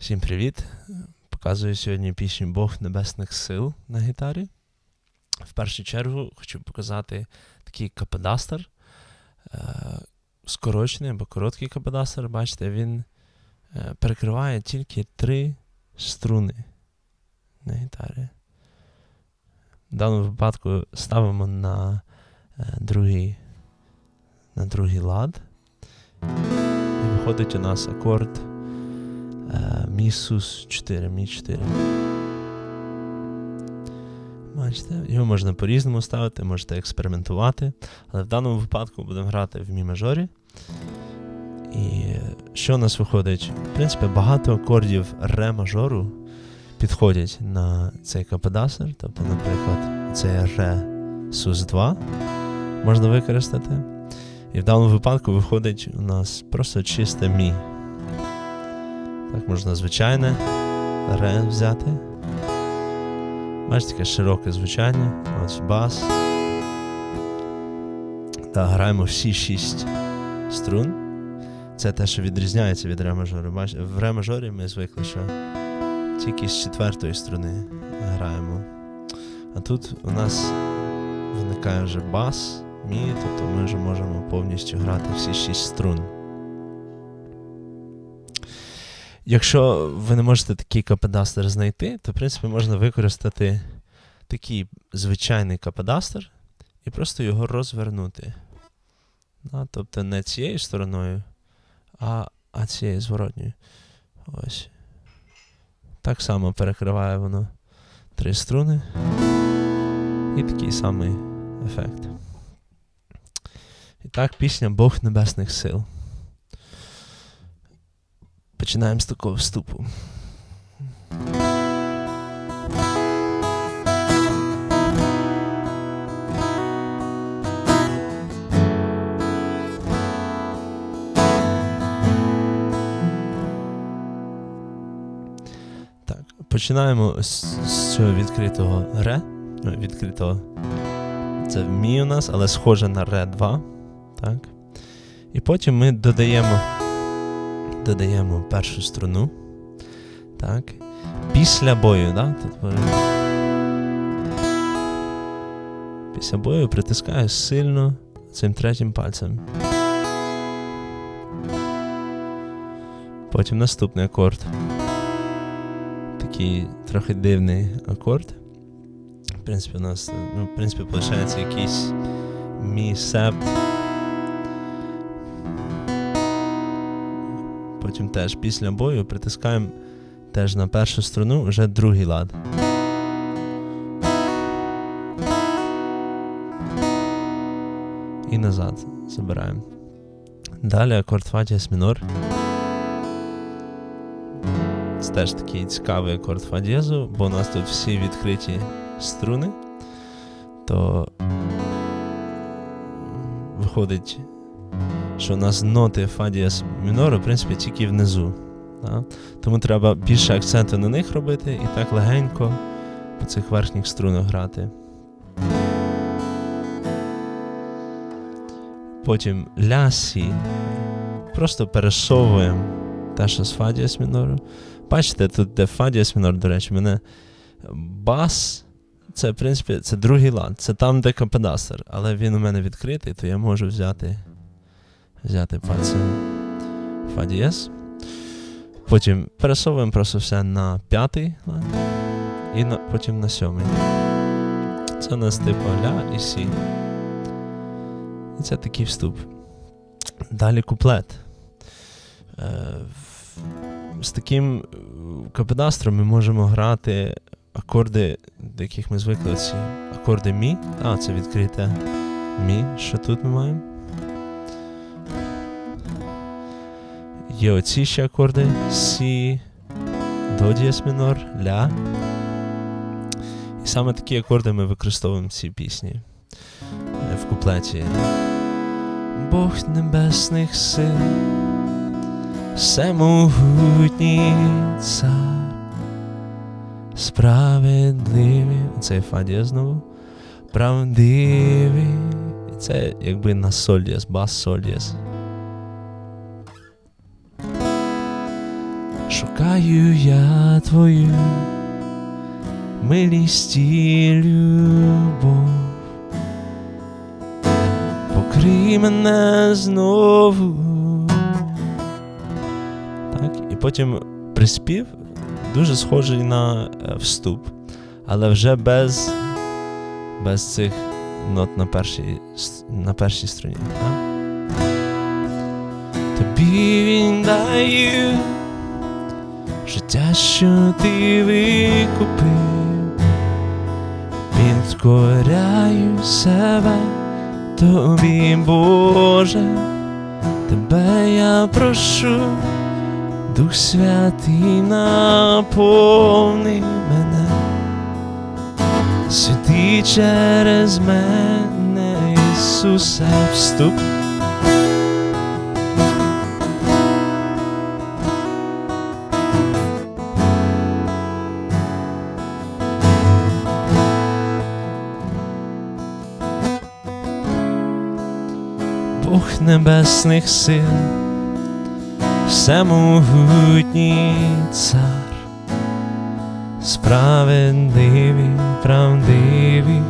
Всім привіт! Показую сьогодні пісню Бог Небесних сил на гітарі. В першу чергу хочу показати такий капедастер. Е, скорочений або короткий капедастер. Бачите, він е, перекриває тільки три струни на гітарі. В даному випадку ставимо на е, другий, на другий лад. І виходить у нас акорд е, Мі сус 4, Мі 4. Бачите, його можна по-різному ставити, можете експериментувати, але в даному випадку будемо грати в мі мажорі. І що у нас виходить? В принципі, багато акордів ре мажору підходять на цей капедастер. Тобто, наприклад, цей ре сус 2 можна використати. І в даному випадку виходить у нас просто чисте мі. Так, можна звичайне ре взяти. Бачите, таке широке звучання. Ось бас. Та граємо всі шість струн. Це те, що відрізняється від ре мажору. В ре мажорі ми звикли, що тільки з четвертої струни граємо. А тут у нас виникає вже бас, мі, тобто ми вже можемо повністю грати всі шість струн. Якщо ви не можете такий капедастер знайти, то в принципі можна використати такий звичайний капедастер і просто його розвернути. Да, тобто не цією стороною, а, а цією зворотньою. Ось. Так само перекриває воно три струни. І такий самий ефект. І так, пісня Бог Небесних сил. Починаємо з такого вступу. Так, починаємо з, цього відкритого ре. Ну, відкритого. Це мі у нас, але схоже на ре 2. Так. І потім ми додаємо додаємо першу струну. Так. Після бою, да? Після бою притискаю сильно цим третім пальцем. Потім наступний акорд. Такий трохи дивний акорд. В принципі, у нас, ну, в принципі, виходить якийсь мій септ. Потім теж після бою притискаємо теж на першу струну вже другий лад. І назад забираємо. Далі акорд Фадіас мінор. Це теж такий цікавий акорд Фадіазу, бо у нас тут всі відкриті струни, то виходить що у нас ноти Фадіас мінору, в принципі, тільки внизу. Да? Тому треба більше акценту на них робити і так легенько по цих верхніх струнах грати. Потім ля сі. Просто пересовуємо те, що з Фадіас мінору. Бачите, тут де Фадіас мінор, до речі, мене бас. Це, в принципі, це другий лад. Це там, де капедастер, але він у мене відкритий, то я можу взяти взяти пальцем Фа дієс. Потім пересовуємо просто все на п'ятий лад і на, потім на сьомий. Це у нас типу ля і сі. І це такий вступ. Далі куплет. Е, з таким е, капедастром ми можемо грати акорди, до яких ми звикли ці акорди мі. А, це відкрите мі, що тут ми маємо. Є оці ще акорди Сі, до дієс мінор, ля. І саме такі акорди ми використовуємо в цій пісні е, в куплеті. Бог небесних сил, всемогутній цар, справедливий. Це фа дієс знову. Правдивий. І Це якби на соль бас соль. Шукаю я твою милість і любов. Покрий мене знову. Так, і потім приспів дуже схожий на е, вступ, але вже без, без цих нот на першій, на першій струні. Тобі він даю життя, що ти викупив, підкоряю себе тобі, Боже, тебе я прошу, Дух Святий наповни мене, святи через мене, Ісусе, вступ. Небесних сил, всемогутній цар, справедливий, правдивий,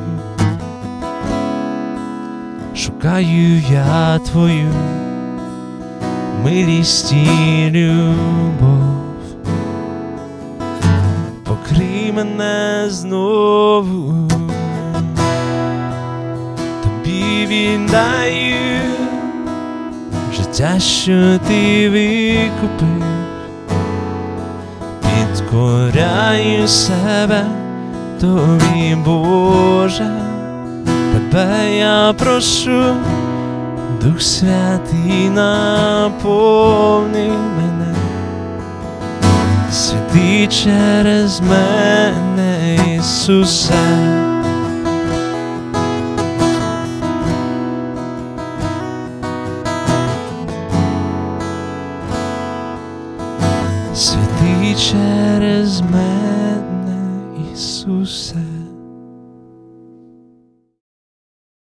шукаю я твою милість і любов, покрий мене знову, тобі віддаю життя, що ти викупив, підкоряю себе тобі, Боже, тебе я прошу, Дух Святий наповни мене, святи через мене, Ісусе. Через мене, Ісусе.